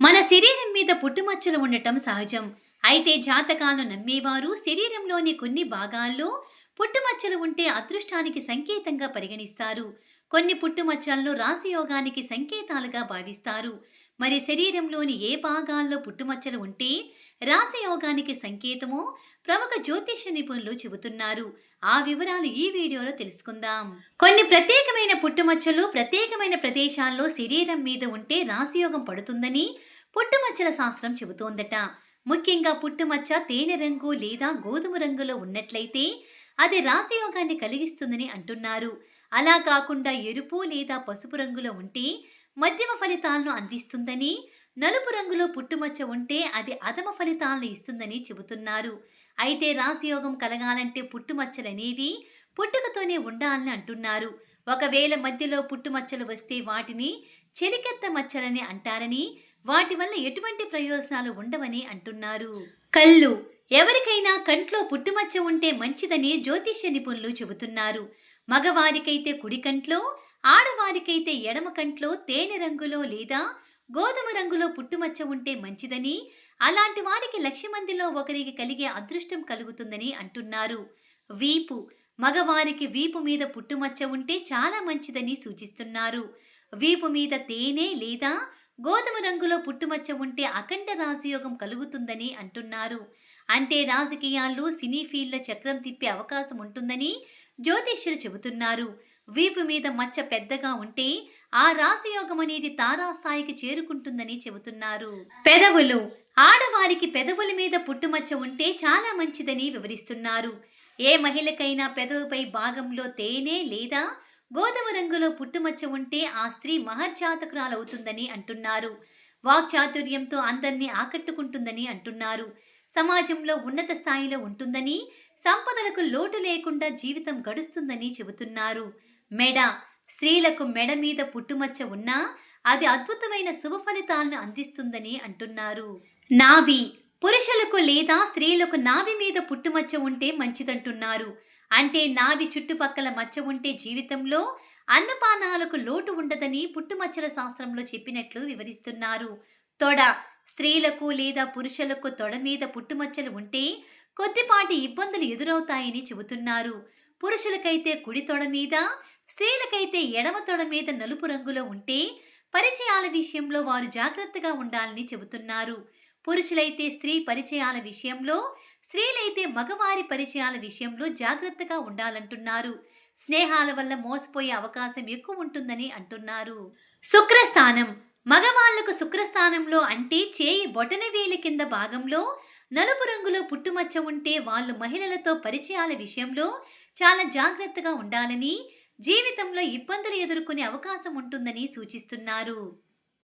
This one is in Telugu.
మన శరీరం మీద పుట్టుమచ్చలు ఉండటం సహజం. అయితే జాతకాలను నమ్మేవారు శరీరంలోని కొన్ని భాగాల్లో పుట్టుమచ్చలు ఉంటే అదృష్టానికి సంకేతంగా పరిగణిస్తారు. కొన్ని పుట్టుమచ్చలను రాశియోగానికి సంకేతాలుగా భావిస్తారు. మరి శరీరంలోని ఏ భాగాల్లో పుట్టుమచ్చలు ఉంటే రాశియోగానికి సంకేతమో ప్రముఖ జ్యోతిష నిపుణులు చెబుతున్నారు. ఆ వివరాలు ఈ వీడియోలో తెలుసుకుందాం. కొన్ని ప్రత్యేకమైన పుట్టుమచ్చలు ప్రత్యేకమైన ప్రదేశాల్లో శరీరం మీద ఉంటే రాశియోగం పడుతుందని పుట్టుమచ్చల శాస్త్రం చెబుతోందట. ముఖ్యంగా పుట్టుమచ్చ తేనె రంగు లేదా గోధుమ రంగులో ఉన్నట్లయితే అది రాశియోగాన్ని కలిగిస్తుందని అంటున్నారు. అలా కాకుండా ఎరుపు లేదా పసుపు రంగులో ఉంటే మధ్యమ ఫలితాలను అందిస్తుందని నలుపు రంగులో పుట్టుమచ్చ ఉంటే అది అధమ ఫలితాలను ఇస్తుందని చెబుతున్నారు. అయితే రాశియోగం కలగాలంటే పుట్టుమచ్చలనేవి పుట్టుకతోనే ఉండాలని అంటున్నారు. ఒకవేళ మధ్యలో పుట్టుమచ్చలు వస్తే వాటిని చెలికెత్త మచ్చలని అంటారని వాటి వల్ల ఎటువంటి ప్రయోజనాలు ఉండవని అంటున్నారు. కళ్ళు. ఎవరికైనా కంట్లో పుట్టుమచ్చ ఉంటే మంచిదని జ్యోతిష్య నిపుణులు చెబుతున్నారు. మగవారికైతే కుడి కంట్లో ఆడవారికైతే ఎడమ కంట్లో తేనె రంగులో లేదా గోధుమ రంగులో పుట్టుమచ్చ ఉంటే మంచిదని అలాంటి వారికి లక్ష మందిలో ఒకరికి కలిగే అదృష్టం కలుగుతుందని అంటున్నారు. వీపు మగవారికి వీపు మీద పుట్టుమచ్చ ఉంటే చాలా మంచిదని సూచిస్తున్నారు. వీపు మీద తేనె లేదా గోధుమ రంగులో పుట్టుమచ్చ ఉంటే అఖండ రాజయోగం కలుగుతుందని అంటున్నారు. అంటే రాజకీయాల్లో సినీ ఫీల్డ్లో చక్రం తిప్పే అవకాశం ఉంటుందని జ్యోతిష్యులు చెబుతున్నారు. వీపు మీద మచ్చ పెద్దగా ఉంటే ఆ రాశియోగం అనేది తారాస్థాయికి చేరుకుంటుందని చెబుతున్నారు. పెదవులు. ఆడవారికి పెదవుల మీద పుట్టుమచ్చ ఉంటే చాలా మంచిదని వివరిస్తున్నారు. ఏ మహిళకైనా పెదవుపై భాగంలో తేనె లేదా గోధుమ రంగులో పుట్టుమచ్చ ఉంటే ఆ స్త్రీ మహర్జాతకురాలవుతుందని అంటున్నారు. వాక్చాతుర్యంతో అందరినీ ఆకట్టుకుంటుందని అంటున్నారు. సమాజంలో ఉన్నత స్థాయిలో ఉంటుందని సంపదలకు లోటు లేకుండా జీవితం గడుస్తుందని చెబుతున్నారు. మెడ. స్త్రీలకు మెడ మీద పుట్టుమచ్చ ఉన్నా అది అద్భుతమైన శుభ ఫలితాలను అందిస్తుందని అంటున్నారు. నాభి పురుషులకు లేదా స్త్రీలకు నాభి మీద పుట్టుమచ్చ ఉంటే మంచిదంటున్నారు. అంటే నాభి చుట్టుపక్కల మచ్చ ఉంటే జీవితంలో అన్నపానాలకు లోటు ఉండదని పుట్టుమచ్చల శాస్త్రంలో చెప్పినట్లు వివరిస్తున్నారు. తొడ స్త్రీలకు లేదా పురుషులకు తొడ మీద పుట్టుమచ్చలు ఉంటే కొద్దిపాటి ఇబ్బందులు ఎదురవుతాయని చెబుతున్నారు. పురుషులకైతే కుడి తొడ మీద స్త్రీలకైతే ఎడమ తొడ మీద నలుపు రంగులో ఉంటే పరిచయాల విషయంలో వారు జాగ్రత్తగా ఉండాలని చెబుతున్నారు. పురుషులైతే స్త్రీ పరిచయాల విషయంలో స్త్రీలైతే మగవారి పరిచయాల విషయంలో జాగ్రత్తగా ఉండాలంటున్నారు. స్నేహాల వల్ల మోసపోయే అవకాశం ఎక్కువ ఉంటుందని అంటున్నారు. శుక్రస్థానం. మగవాళ్ళకు శుక్రస్థానంలో అంటే చేయి బొటనవేలి కింద భాగంలో నలుపు రంగులో పుట్టుమచ్చ ఉంటే వాళ్ళు మహిళలతో పరిచయాల విషయంలో చాలా జాగ్రత్తగా ఉండాలని జీవితంలో ఇబ్బందులు ఎదుర్కొనే అవకాశం ఉంటుందని సూచిస్తున్నారు.